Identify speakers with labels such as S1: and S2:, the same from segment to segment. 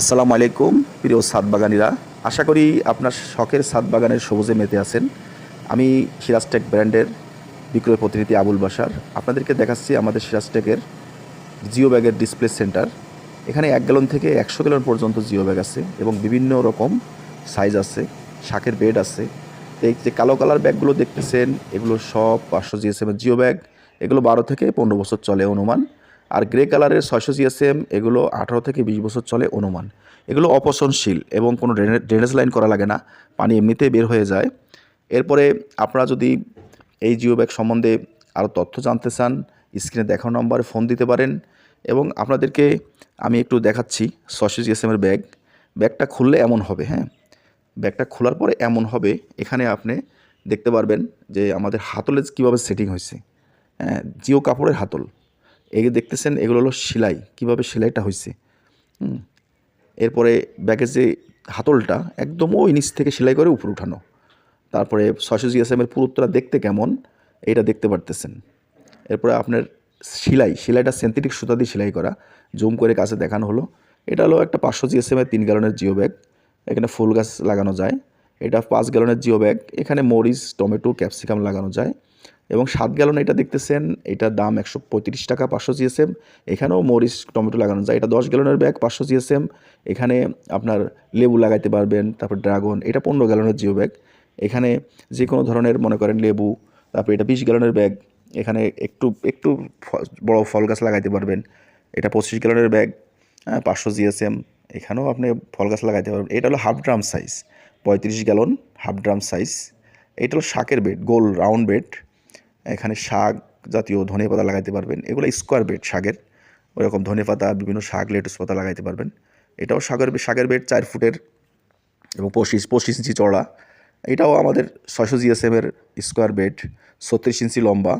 S1: আসসালামু আলাইকুম, প্রিয় সাত বাগানিরা আশা করি আপনার শখের সাত বাগানের সবুজে মেতে আছেন। আমি সিরাজটেক ব্র্যান্ডের বিক্রয় প্রতিনিধি আবুল বাসার আপনাদেরকে দেখাচ্ছি আমাদের সিরাজটেকের জিও ব্যাগের ডিসপ্লে সেন্টার। এখানে এক গ্যালন থেকে একশো গ্যালন পর্যন্ত জিও ব্যাগ আছে এবং বিভিন্ন রকম সাইজ আছে, শাকের বেড আছে। এই যে কালো কালার ব্যাগগুলো দেখতেছেন, এগুলো সব পাঁচশো জিএসএমের জিও ব্যাগ। এগুলো বারো থেকে পনেরো বছর চলে অনুমান। আর গ্রে কালারের ছয়শো জিএসএম এগুলো আঠারো থেকে বিশ বছর চলে অনুমান। এগুলো অপচনশীল এবং কোনো ড্রেনে- ড্রেনেজ লাইন করা লাগে না। পানি এমনিতেই বের হয়ে যায়। এরপরে আপনারা যদি এই জিও ব্যাগ সম্বন্ধে আরও তথ্য জানতে চান, স্ক্রিনে দেখানো নম্বরে ফোন দিতে পারেন এবং আপনাদেরকে আমি একটু দেখাচ্ছি ছয়শো জিএসএমের ব্যাগ। ব্যাগটা খুললে এমন হবে হ্যাঁ? ব্যাগটা খোলার পরে এমন হবে, এখানে আপনি দেখতে পারবেন যে আমাদের হাতলে কীভাবে সেটিং হয়েছে। হ্যাঁ জিও কাপড়ের হাতল। এই দেখতেছেন, এগুলো হলো সেলাই। কীভাবে সেলাইটা হয়েছে। এরপরে ব্যাগের যে হাতলটা, একদম ওই নিচ থেকে সেলাই করে উপরে উঠানো। তারপরে ছয়শো জিএসএমের পুরুত্বটা দেখতে কেমন এটা দেখতে পারতেছেন। এরপরে আপনার সেলাই, সেলাইটা সেন্থেটিক সুতা দিয়ে সেলাই করা, জুম করে কাছে দেখানো হলো। এটা হলো একটা পাঁচশো জিএসএমের তিন গ্যালনের জিও ব্যাগ। এখানে ফুল গাছ লাগানো যায়। এটা পাঁচ গ্যালনের জিও ব্যাগ। এখানে মরিচ, টমেটো, ক্যাপসিকাম লাগানো যায়। এবং সাত গ্যালন এটা দেখতেছেন এটার দাম একশো পঁয়ত্রিশ টাকা, পাঁচশো জিএসএম এখানেও মরিচ, টমেটো লাগানো যায়। এটা দশ গ্যালনের ব্যাগ পাঁচশো জিএসএম এখানে আপনার লেবু লাগাইতে পারবেন, তারপর ড্রাগন এটা পনেরো গ্যালনের জিও ব্যাগ এখানে যে কোনো ধরনের, মনে করেন লেবু, তারপর এটা বিশ গ্যালনের ব্যাগ এখানে একটু একটু বড় ফল গাছ লাগাইতে পারবেন। এটা পঁচিশ গ্যালনের ব্যাগ হ্যাঁ পাঁচশো জিএসএম এখানেও আপনি ফল গাছ লাগাইতে পারবেন। এটা হলো হাফ ড্রাম সাইজ পঁয়ত্রিশ গ্যালন হাফ ড্রাম সাইজ এটা হলো শাকের বেড গোল রাউন্ড বেড এখানে শাক জাতীয় ধনে পাতা লাগাইতে পারবেন। এগুলো স্কোয়ার বেড শাকের। ওরকম ধনে পাতা, বিভিন্ন শাক লেটুস পাতা লাগাইতে পারবেন। এটাও শাকের শাকের বেড চার ফুটের এবং পঁচিশ পঁচিশ ইঞ্চি চড়া এটাও আমাদের ছয়শো জিএসএমের স্কোয়ার বেড ছত্রিশ ইঞ্চি লম্বা।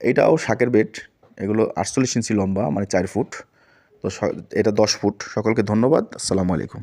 S1: এটাও শাকের বেড এগুলো আটচল্লিশ ইঞ্চি লম্বা মানে চার ফুট। তো এটা দশ ফুট। সকলকে ধন্যবাদ। আসসালামু আলাইকুম।